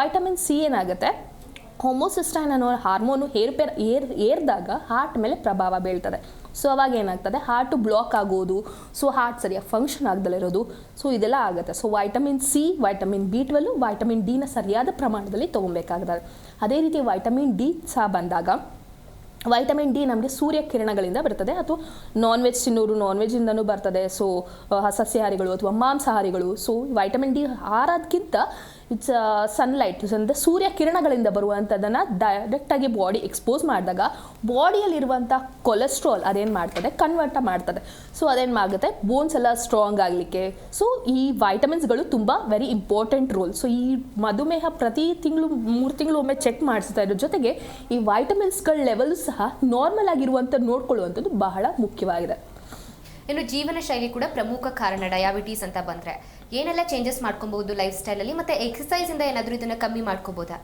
Vitamin C ಏನಾಗುತ್ತೆ? Homocysteine ಅನ್ನೋ hormone ಏರ್ಪೇರ್ ಏರ್, ಏರಿದಾಗ ಹಾರ್ಟ್ ಮೇಲೆ ಪ್ರಭಾವ ಬೀಳ್ತದೆ. ಸೊ ಅವಾಗ ಏನಾಗ್ತದೆ? ಹಾರ್ಟು ಬ್ಲಾಕ್ ಆಗೋದು ಸೊ ಹಾರ್ಟ್ ಸರಿಯಾಗಿ ಫಂಕ್ಷನ್ ಆಗದಲ್ಲಿರೋದು ಸೊ ಇದೆಲ್ಲ ಆಗುತ್ತೆ. So vitamin C vitamin B twelve vitamin ಡಿನ ಸರಿಯಾದ ಪ್ರಮಾಣದಲ್ಲಿ ತೊಗೊಬೇಕಾಗ್ತದೆ ಅದೇ ರೀತಿ ವೈಟಮಿನ್ ಡಿ ಸಹ ಬಂದಾಗ ವೈಟಮಿನ್ ಡಿ ನಮಗೆ ಸೂರ್ಯ ಕಿರಣಗಳಿಂದ ಬರ್ತದೆ. ಅಥವಾ ನಾನ್ ವೆಜ್ ತಿನ್ನೋರು ನಾನ್ ವೆಜ್ಜಿಂದನೂ ಬರ್ತದೆ ಸೊ ಸಸ್ಯಾಹಾರಿಗಳು ಅಥವಾ ಮಾಂಸಾಹಾರಿಗಳು. ಸೊ ವೈಟಮಿನ್ ಡಿ ಆರೋದಕ್ಕಿಂತ ಇಟ್ಸ್ ಸನ್ಲೈಟ್ ಅಂದರೆ ಸೂರ್ಯ ಕಿರಣಗಳಿಂದ ಬರುವಂಥದ್ದನ್ನು ಡೈರೆಕ್ಟಾಗಿ ಬಾಡಿ ಎಕ್ಸ್ಪೋಸ್ ಮಾಡಿದಾಗ ಬಾಡಿಯಲ್ಲಿರುವಂಥ ಕೊಲೆಸ್ಟ್ರಾಲ್ ಅದೇನು ಮಾಡ್ತದೆ? ಕನ್ವರ್ಟ ಮಾಡ್ತದೆ. ಸೊ ಅದೇನು ಆಗುತ್ತೆ? ಬೋನ್ಸ್ ಎಲ್ಲ ಸ್ಟ್ರಾಂಗ್ ಆಗಲಿಕ್ಕೆ. ಸೊ ಈ ವೈಟಮಿನ್ಸ್ಗಳು ತುಂಬ ವೆರಿ ಇಂಪಾರ್ಟೆಂಟ್ ರೋಲ್ ಸೊ ಈ ಮಧುಮೇಹ ಪ್ರತಿ ತಿಂಗಳು, ಮೂರು ತಿಂಗಳು ಒಮ್ಮೆ ಚೆಕ್ ಮಾಡಿಸ್ತಾ ಇರೋ ಜೊತೆಗೆ ಈ ವೈಟಮಿನ್ಸ್ಗಳ ಲೆವೆಲ್ ಸಹ ನಾರ್ಮಲ್ ಆಗಿರುವಂತ ನೋಡ್ಕೊಳ್ಳುವಂಥದ್ದು ಬಹಳ ಮುಖ್ಯವಾಗಿದೆ. ಇನ್ನು ಜೀವನ ಶೈಲಿ ಕೂಡ ಪ್ರಮುಖ ಕಾರಣ ಡಯಾಬಿಟೀಸ್ ಅಂತ ಬಂದ್ರೆ. ಏನೆಲ್ಲ ಚೇಂಜಸ್ ಮಾಡ್ಕೊಬಹುದು ಲೈಫ್ ಸ್ಟೈಲಲ್ಲಿ ಮತ್ತೆ ಎಕ್ಸಸೈಸ್ ಇಂದ ಏನಾದರೂ ಇದನ್ನ ಕಮ್ಮಿ ಮಾಡ್ಕೋಬಹುದಾ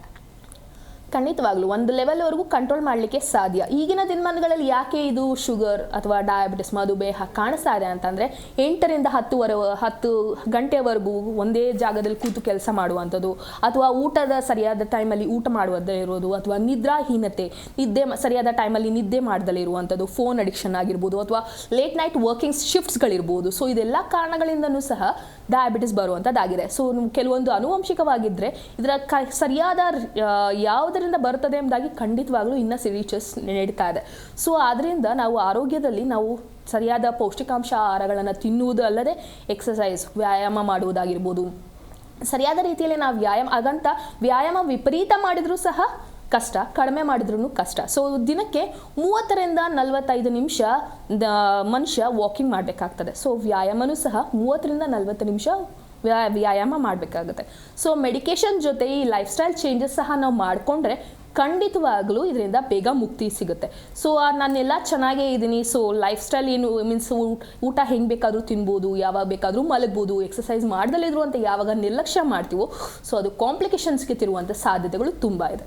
ಖಂಡಿತವಾಗ್ಲೂ ಒಂದು ಲೆವೆಲ್ವರೆಗೂ ಕಂಟ್ರೋಲ್ ಮಾಡಲಿಕ್ಕೆ ಸಾಧ್ಯ. ಈಗಿನ ದಿನಮಾನಗಳಲ್ಲಿ ಯಾಕೆ ಇದು ಶುಗರ್ ಅಥವಾ ಡಯಾಬಿಟಿಸ್ ಮಧುಮೇಹ ಕಾಣಿಸ್ತಾ ಇದೆ ಅಂತಂದರೆ ಎಂಟರಿಂದ ಹತ್ತುವರೆ, ಹತ್ತು ಗಂಟೆವರೆಗೂ ಒಂದೇ ಜಾಗದಲ್ಲಿ ಕೂತು ಕೆಲಸ ಮಾಡುವಂಥದ್ದು, ಅಥವಾ ಊಟದ ಸರಿಯಾದ ಟೈಮಲ್ಲಿ ಊಟ ಮಾಡುವುದೇ ಇರೋದು, ಅಥವಾ ನಿದ್ರಾಹೀನತೆ ನಿದ್ದೆ ಸರಿಯಾದ ಟೈಮಲ್ಲಿ ನಿದ್ದೆ ಮಾಡ್ದಲೇ ಇರುವಂಥದ್ದು ಫೋನ್ ಅಡಿಕ್ಷನ್ ಆಗಿರ್ಬೋದು, ಅಥವಾ ಲೇಟ್ ನೈಟ್ ವರ್ಕಿಂಗ್ ಶಿಫ್ಟ್ಸ್ಗಳಿರ್ಬೋದು ಸೊ ಇದೆಲ್ಲ ಕಾರಣಗಳಿಂದನೂ ಸಹ ಡಯಾಬಿಟಿಸ್ ಬರುವಂಥದ್ದಾಗಿದೆ ಸೊ ಕೆಲವೊಂದು ಆನುವಂಶಿಕವಾಗಿದ್ದರೆ ಇದರ ಕ, ಸರಿಯಾದ ಯಾವುದರಿಂದ ಬರುತ್ತದೆ ಎಂಬುದಾಗಿ ಖಂಡಿತವಾಗ್ಲೂ ಇನ್ನೂ ಸಿರೀಚಸ್ ನಡೀತಾ ಇದೆ. ಸೊ ಆದ್ದರಿಂದ ನಾವು ಆರೋಗ್ಯದಲ್ಲಿ ನಾವು ಸರಿಯಾದ ಪೌಷ್ಟಿಕಾಂಶ ಆಹಾರಗಳನ್ನು ತಿನ್ನುವುದು ಅಲ್ಲದೆ ಎಕ್ಸಸೈಸ್ ವ್ಯಾಯಾಮ ಮಾಡುವುದಾಗಿರ್ಬೋದು. ಸರಿಯಾದ ರೀತಿಯಲ್ಲಿ ನಾವು ವ್ಯಾಯಾಮ, ಹಾಗಂತ ವ್ಯಾಯಾಮ ವಿಪರೀತ ಮಾಡಿದರೂ ಸಹ ಕಷ್ಟ, ಕಡಿಮೆ ಮಾಡಿದ್ರೂ ಕಷ್ಟ. ಸೊ ದಿನಕ್ಕೆ ಮೂವತ್ತರಿಂದ ನಲವತ್ತೈದು ನಿಮಿಷ ಮನುಷ್ಯ ವಾಕಿಂಗ್ ಮಾಡಬೇಕಾಗ್ತದೆ. ಸೊ ವ್ಯಾಯಾಮನೂ ಸಹ ಮೂವತ್ತರಿಂದ ನಲವತ್ತು ನಿಮಿಷ ವ್ಯಾ, ವ್ಯಾಯಾಮ ಮಾಡಬೇಕಾಗುತ್ತೆ. ಸೊ ಮೆಡಿಕೇಶನ್ ಜೊತೆ ಈ ಲೈಫ್ ಸ್ಟೈಲ್ ಚೇಂಜಸ್ ಸಹ ನಾವು ಮಾಡಿಕೊಂಡ್ರೆ ಖಂಡಿತವಾಗಲೂ ಇದರಿಂದ ಬೇಗ ಮುಕ್ತಿ ಸಿಗುತ್ತೆ. ಸೊ ನಾನೆಲ್ಲ ಚೆನ್ನಾಗೇ ಇದ್ದೀನಿ. ಸೊ ಲೈಫ್ ಸ್ಟೈಲ್ ಏನು ಮೀನ್ಸ್ ಊಟ ಹೆಂಗೆ ಬೇಕಾದರೂ ತಿನ್ಬೋದು, ಯಾವಾಗ ಬೇಕಾದರೂ ಮಲಗ್ಬೋದು ಎಕ್ಸಸೈಸ್ ಮಾಡ್ದಲ್ಲಿದ್ರು ಅಂತ ಯಾವಾಗ ನಿರ್ಲಕ್ಷ್ಯ ಮಾಡ್ತೀವೋ ಸೊ ಅದು ಕಾಂಪ್ಲಿಕೇಶನ್ಸ್ಗೆ ತಿರುವಂಥ ಸಾಧ್ಯತೆಗಳು ತುಂಬ ಇದೆ.